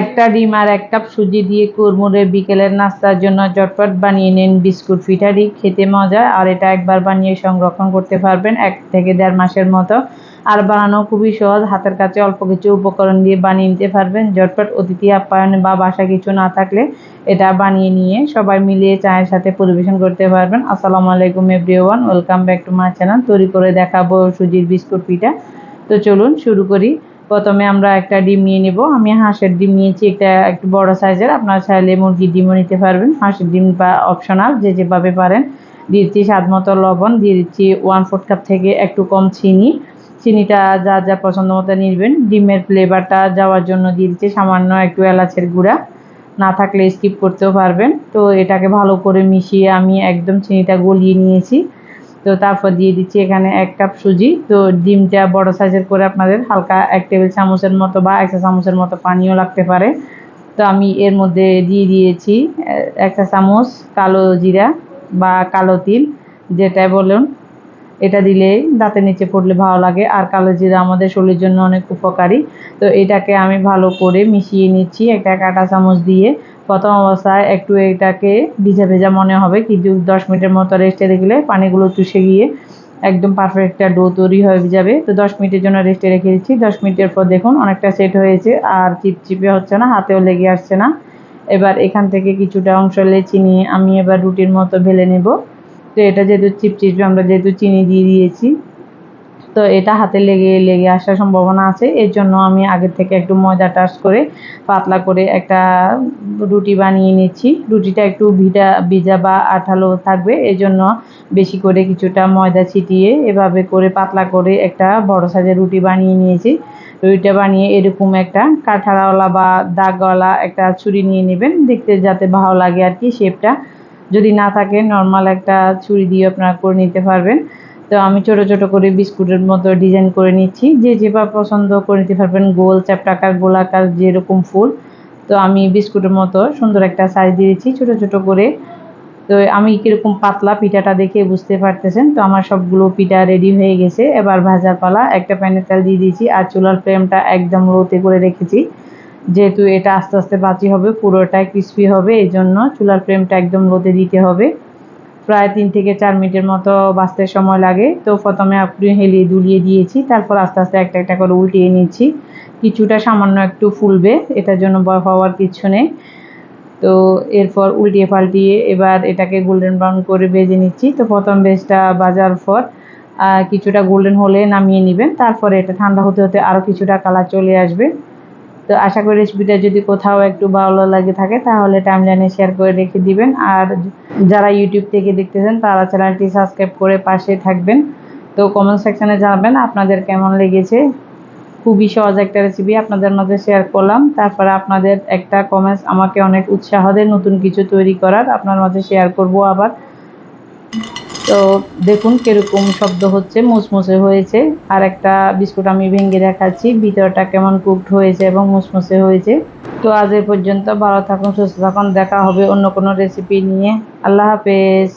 একটা ডিম আর এক কাপ সুজি দিয়ে কুরমুরে বিকেলের নাস্তার জন্য চটপট বানিয়ে নিন বিস্কুট পিঠারি খেতে মজা, আর এটা একবার বানিয়ে সংরক্ষণ করতে পারবেন এক থেকে দেড় মাসের মতো। আর বানানো খুবই সহজ, হাতের কাছে অল্প কিছু উপকরণ দিয়ে বানিয়ে নিতে পারবেন। ঝটপট অতিথি আপ্যায়নে বা বাসা কিছু না থাকলে এটা বানিয়ে নিয়ে সবাই মিলিয়ে চায়ের সাথে পরিবেশন করতে পারবেন। আসসালামু আলাইকুম everyone, welcome back to my channel. তৈরি করে দেখাবো সুজির বিস্কুট পিঠা। তো চলুন শুরু করি। প্রথমে আমরা একটা ডিম নিয়ে নেব। আমি হাঁসের ডিম নিয়েছি একটা একটু বড় সাইজের। আপনারা চাইলে মুরগির ডিমও নিতে পারবেন। হাঁসের ডিম বা অপশনাল যে যেভাবে পারেন। দিচ্ছি স্বাদ মতো লবণ, দিয়ে দিচ্ছি ওয়ান ফোর্থ কাপ থেকে একটু কম চিনি। চিনিটা যা যা পছন্দ মতো নিবেন। ডিমের ফ্লেভারটা যাওয়ার জন্য দিয়ে দিচ্ছি সামান্য একটু এলাচের গুঁড়া। না থাকলে স্কিপ করতেও পারবেন। তো এটাকে ভালো করে মিশিয়ে আমি একদম চিনিটা গলিয়ে নিয়েছি। তো তারপর দিয়ে দিচ্ছি এখানে এক কাপ সুজি। তো ডিমটা বড় সাইজের করে আপনাদের হালকা এক টেবিল চামচের মতো বা একটা চামচের মতো পানিও লাগতে পারে। তো আমি এর মধ্যে দিয়ে দিয়েছি একটা চামচ কালো জিরা বা কালো তিল, যেটাই বলুন। এটা দিলে দাঁতের নিচে পড়লে ভালো লাগে। আর কালো জিরা আমাদের শরীরের জন্য অনেক উপকারী। তো এটাকে আমি ভালো করে মিশিয়ে নিচ্ছি একটা কাঁটা চামচ দিয়ে। প্রথম অবস্থায় একটু এটাকে ভিজা ভেজা মনে হবে, কিন্তু দশ মিনিটের মতো রেস্টে দেখলে পানিগুলো চুষে গিয়ে একদম পারফেক্ট একটা ডো তৈরি হয়ে যাবে। তো দশ মিনিটের জন্য রেস্টে রেখে দিচ্ছি। দশ মিনিটের পর দেখুন অনেকটা সেট হয়েছে আর চিপচিপে হচ্ছে না, হাতেও লেগে আসছে না। এবার এখান থেকে কিছুটা অংশ লেচি নিয়ে আমি এবার রুটির মতো ভেলে নেব। তো এটা যেহেতু চিপচিপে, আমরা যেহেতু চিনি দিয়ে দিয়েছি তো এটা হাতে লেগে লেগে আসার সম্ভাবনা আছে। এর জন্য আমি আগে থেকে একটু ময়দা টাচ করে, পাতলা করে একটা রুটি বানিয়ে নিচ্ছি। রুটিটা একটু ভিজা ভিজা বা আঠালো থাকবে এই জন্য বেশি করে কিছুটা ময়দা ছিটিয়ে এভাবে করে পাতলা করে একটা বড় সাইজের রুটি বানিয়ে নিয়েছি। রুটিটা বানিয়ে এরকম একটা কাঠারাওয়ালা বা দাগওয়ালা একটা ছুরি নিয়ে নেবেন। দেখতে যাতে ভালো লাগে আর কি শেপটা যদি না থাকে নর্মাল একটা ছুরি দিয়ে আপনারা করে নিতে পারবেন। তো আমি ছোট ছোট করে বিস্কুটের মতো ডিজাইন করে নিচ্ছি। যে যেভাবে পছন্দ করে নিতে পারবেন, গোল, চ্যাপটাকার, গোলাকার, যেরকম ফুল। তো আমি বিস্কুটের মতো সুন্দর একটা সাইজ দিয়েছি ছোট ছোট করে। তো আমি কীরকম পাতলা পিঠাটা দেখে বুঝতে পারতেছেন। তো আমার সবগুলো পিঠা রেডি হয়ে গেছে। এবার ভাজার পালা, একটা প্যানে তেল দিয়ে দিয়েছি আর চুলার ফ্লেমটা একদম লোতে করে রেখেছি। যেহেতু এটা আস্তে আস্তে বাঁচি হবে, পুরোটাই ক্রিসপি হবে এই জন্য চুলার ফ্লেমটা একদম লোতে দিতে হবে। প্রায় তিন থেকে চার মিনিটের মতো বাঁচতে সময় লাগে। তো প্রথমে আপনি হেলিয়ে দুলিয়ে দিয়েছি, তারপর আস্তে আস্তে একটা একটা করে উল্টিয়ে নিচ্ছি কিছুটা সামান্য একটু ফুলবে, এটার জন্য ভয় হওয়ার কিছু নেই। তো এরপর উল্টিয়ে পাল্টিয়ে এবার এটাকে গোল্ডেন ব্রাউন করে ভেজে নিচ্ছি। তো প্রথম বেজটা বাজার পর কিছুটা গোল্ডেন হলে নামিয়ে নেবেন। তারপরে এটা ঠান্ডা হতে হতে আরও কিছুটা কালার চলে আসবে। তো আশা করি রেসিপিটা যদি কোথাও একটু ভালো লাগে থাকে, তাহলে টাইমলাইনে শেয়ার করে রেখে দিবেন। আর যারা ইউটিউব থেকে দেখতেছেন, তারা চ্যানেলটি সাবস্ক্রাইব করে পাশে থাকবেন। তো কমেন্ট সেকশানে জানাবেন আপনাদের কেমন লেগেছে। খুবই সহজ একটা রেসিপি আপনাদের মধ্যে শেয়ার করলাম। তারপরে আপনাদের একটা কমেন্টস আমাকে অনেক উৎসাহ দেয় নতুন কিছু তৈরি করার। আপনার মাঝে শেয়ার করব আবার। তো দেখুন কীরকম শব্দ হচ্ছে, মুসমুসে হয়েছে। আর একটা বিস্কুট আমি ভেঙে দেখাচ্ছি, ভিতরটা কেমন কুকড হয়েছে এবং মুসমুসে হয়েছে। তো আজ এ পর্যন্ত ভালো থাকুন, সুস্থ থাকুন, দেখা হবে অন্য কোনো রেসিপি নিয়ে। আল্লাহ হাফেজ।